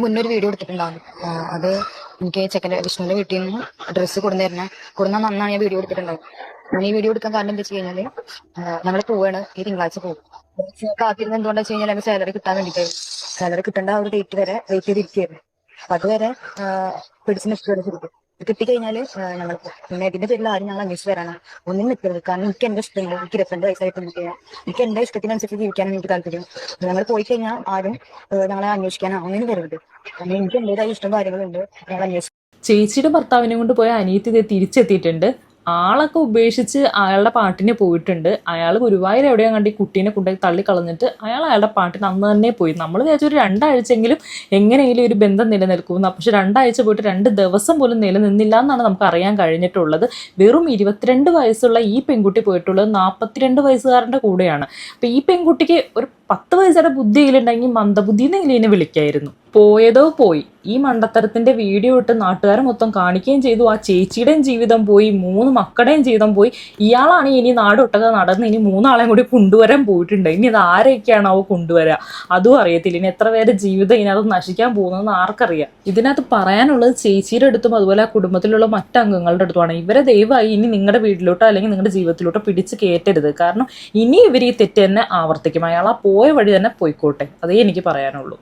മുന്നേ ഒരു വീഡിയോ എടുത്തിട്ടുണ്ടാവും അത് എനിക്ക് ചെക്കന്റെ വിഷ്ണുവിന്റെ വീട്ടിൽ നിന്ന് ഡ്രസ്സ് കൊടുന്നു തരുന്ന കൊടുന്ന നന്നാണ് ഞാൻ വീഡിയോ എടുത്തിട്ടുണ്ടാവും ഞാൻ ഈ വീഡിയോ എടുക്കാൻ കാരണം എന്താ വെച്ച് കഴിഞ്ഞാൽ ഞങ്ങൾ പോവാണ് ഈ തിങ്കളാഴ്ച പോകും. കാത്തിരുന്ന് എന്തുകൊണ്ടാ വെച്ച് കഴിഞ്ഞാൽ നമുക്ക് സാലറി കിട്ടാൻ വേണ്ടിയിട്ടായിരുന്നു സാലറി കിട്ടേണ്ട ഒരു ഡേറ്റ് വരെ വെയിറ്റ് ചെയ്തിരിക്കുകയായിരുന്നു. അപ്പൊ അതുവരെ പിടിച്ച് നിൽക്കുകയാണ് കിട്ടിക്കഴിഞ്ഞാൽ ഞങ്ങൾ പിന്നെ ഇതിന്റെ പേരിൽ ആരും ഞങ്ങൾ അന്വേഷിച്ച് വരാനാണ് ഒന്നും നിൽക്കരുത്. കാരണം എനിക്ക് എന്റെ ഇഷ്ടങ്ങൾ എനിക്ക് ഇരുപത്തിരണ്ട് വയസ്സായിട്ട് നിൽക്കുക. എനിക്ക് എന്റെ ഇഷ്ടത്തിനനുസരിച്ച് ജീവിക്കാനും എനിക്ക് താല്പര്യം. ഞങ്ങൾ പോയി കഴിഞ്ഞാൽ ആരും ഞങ്ങളെ അന്വേഷിക്കാനോ ഒന്നിനും വരരുത്. കാരണം എനിക്ക് എന്റേതായ ഇഷ്ടം കാര്യങ്ങളുണ്ട് ഞങ്ങൾ അന്വേഷിക്കും ചേച്ചിയുടെ ഭർത്താവിനെ കൊണ്ട് പോയ അനിയത്തി തിരിച്ചെത്തിയിട്ടുണ്ട്. ആളൊക്കെ ഉപേക്ഷിച്ച് അയാളുടെ പാട്ടിന് പോയിട്ടുണ്ട്. അയാൾ ഗുരുവായൂർ എവിടെയോ കണ്ട് ഈ കുട്ടീനെ കൊണ്ടുപോയി തള്ളി കളഞ്ഞിട്ട് അയാൾ അയാളുടെ പാട്ടിന് അന്ന് തന്നെ പോയി. നമ്മൾ വിചാരിച്ചു ഒരു രണ്ടാഴ്ചയെങ്കിലും എങ്ങനെയെങ്കിലും ഒരു ബന്ധം നിലനിൽക്കുമെന്ന് പക്ഷെ രണ്ടാഴ്ച പോയിട്ട് രണ്ട് ദിവസം പോലും നിലനിന്നില്ല എന്നാണ് നമുക്ക് അറിയാൻ കഴിഞ്ഞിട്ടുള്ളത്. വെറും ഇരുപത്തിരണ്ട് വയസ്സുള്ള ഈ പെൺകുട്ടി പോയിട്ടുള്ളത് നാൽപ്പത്തിരണ്ട് വയസ്സുകാരന്റെ കൂടെയാണ്. അപ്പം ഈ പെൺകുട്ടിക്ക് ഒരു പത്ത് വയസ്സുടെ ബുദ്ധിയിലുണ്ടെങ്കിൽ മന്ദബുദ്ധി എന്നെങ്കിലും ഇതിനെ വിളിക്കായിരുന്നു. പോയതോ പോയി. ഈ മണ്ടത്തരത്തിന്റെ വീഡിയോ ഇട്ട് നാട്ടുകാർ മൊത്തം കാണിക്കുകയും ചെയ്തു. ആ ചേച്ചിയുടെയും ജീവിതം പോയി മൂന്ന് മക്കളുടെയും ജീവിതം പോയി. ഇയാളാണ് ഇനി നാടൊട്ടക നടന്ന് ഇനി മൂന്നാളെയും കൂടി കൊണ്ടുവരാൻ പോയിട്ടുണ്ട്. ഇനി അത് ആരൊക്കെയാണാവോ കൊണ്ടുവരാ? അതും അറിയത്തില്ല. ഇനി എത്ര പേരെ ജീവിതം ഇതിനകത്ത് നശിക്കാൻ പോകുന്നതെന്ന് ആർക്കറിയാം. ഇതിനകത്ത് പറയാനുള്ളത് ചേച്ചിയുടെ അടുത്തും അതുപോലെ ആ കുടുംബത്തിലുള്ള മറ്റംഗങ്ങളുടെ അടുത്തുമാണ്. ഇവരെ ദയവായി ഇനി നിങ്ങളുടെ വീട്ടിലോട്ടോ അല്ലെങ്കിൽ നിങ്ങളുടെ ജീവിതത്തിലോട്ടോ പിടിച്ച് കയറ്റരുത്. കാരണം ഇനി ഇവർ ഈ തെറ്റ് തന്നെ ആവർത്തിക്കും. അയാൾ ആ പോയ വഴി തന്നെ പോയിക്കോട്ടെ. അതേ എനിക്ക് പറയാനുള്ളൂ.